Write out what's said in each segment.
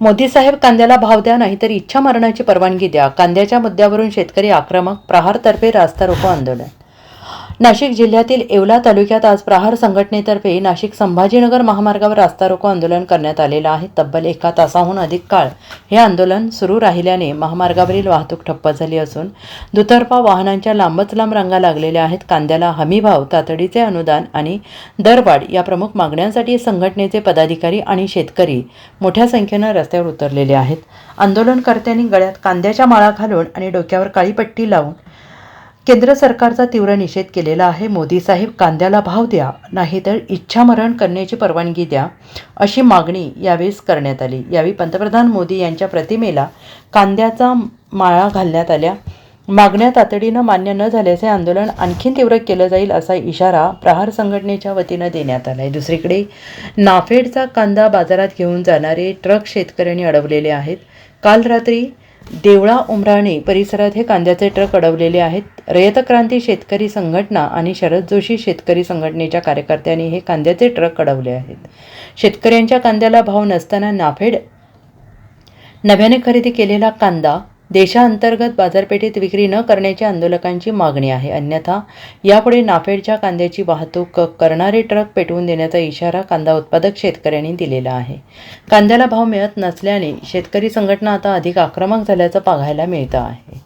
मोदी साहेब कांद्याला भाव द्या नाहीतर इच्छा मरणाची परवानगी द्या. कांद्याच्या मुद्द्यावरून शेतकरी आक्रमक प्रहारतर्फे रास्ता रोको आंदोलन. नाशिक जिल्ह्यातील येवला तालुक्यात आज प्रहार संघटनेतर्फे नाशिक संभाजीनगर महामार्गावर रास्ता रोको आंदोलन करण्यात आलेलं आहे. तब्बल एका तासाहून अधिक काळ हे आंदोलन सुरू राहिल्याने महामार्गावरील वाहतूक ठप्प झाली असून दुतर्फा वाहनांच्या लांबच लांब रांगा लागलेल्या आहेत. कांद्याला हमीभाव तातडीचे अनुदान आणि दरवाढ या प्रमुख मागण्यांसाठी संघटनेचे पदाधिकारी आणि शेतकरी मोठ्या संख्येनं रस्त्यावर उतरलेले आहेत. आंदोलनकर्त्यांनी गळ्यात कांद्याच्या माळा घालून आणि डोक्यावर काळी पट्टी लावून केंद्र सरकारचा तीव्र निषेध केलेला आहे. मोदी साहेब कांद्याला भाव द्या नाहीतर इच्छामरण करण्याची परवानगी द्या अशी मागणी यावेळेस करण्यात आली. यावेळी पंतप्रधान मोदी यांच्या प्रतिमेला कांद्याचा माळा घालण्यात आल्या. मागण्या तातडीनं मान्य न झाल्याचे आंदोलन आणखीन तीव्र केलं जाईल असा इशारा प्रहार संघटनेच्या वतीनं देण्यात आला आहे दुसरीकडे नाफेडचा कांदा बाजारात घेऊन जाणारे ट्रक शेतकऱ्यांनी अडवलेले आहेत. काल रात्री देवळा उमराणे परिसरात हे कांद्याचे ट्रक अडवलेले आहेत. रयत क्रांती शेतकरी संघटना आणि शरद जोशी शेतकरी संघटनेच्या कार्यकर्त्यांनी हे कांद्याचे ट्रक अडवले आहेत. शेतकऱ्यांच्या कांद्याला भाव नसताना नाफेड नव्याने खरेदी केलेला कांदा देशांतर्गत बाजारपेठेत विक्री न करण्याची आंदोलकांची मागणी आहे. अन्यथा यापुढे नाफेडच्या कांद्याची वाहतूक करणारे ट्रक पेटवून देण्याचा इशारा कांदा उत्पादक शेतकऱ्यांनी दिलेला आहे. कांद्याला भाव मिळत नसल्याने शेतकरी संघटना आता अधिक आक्रमक झाल्याचं पाहायला मिळतं आहे.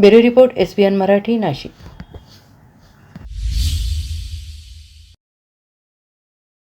Bureau report S B N Marathi Nashik.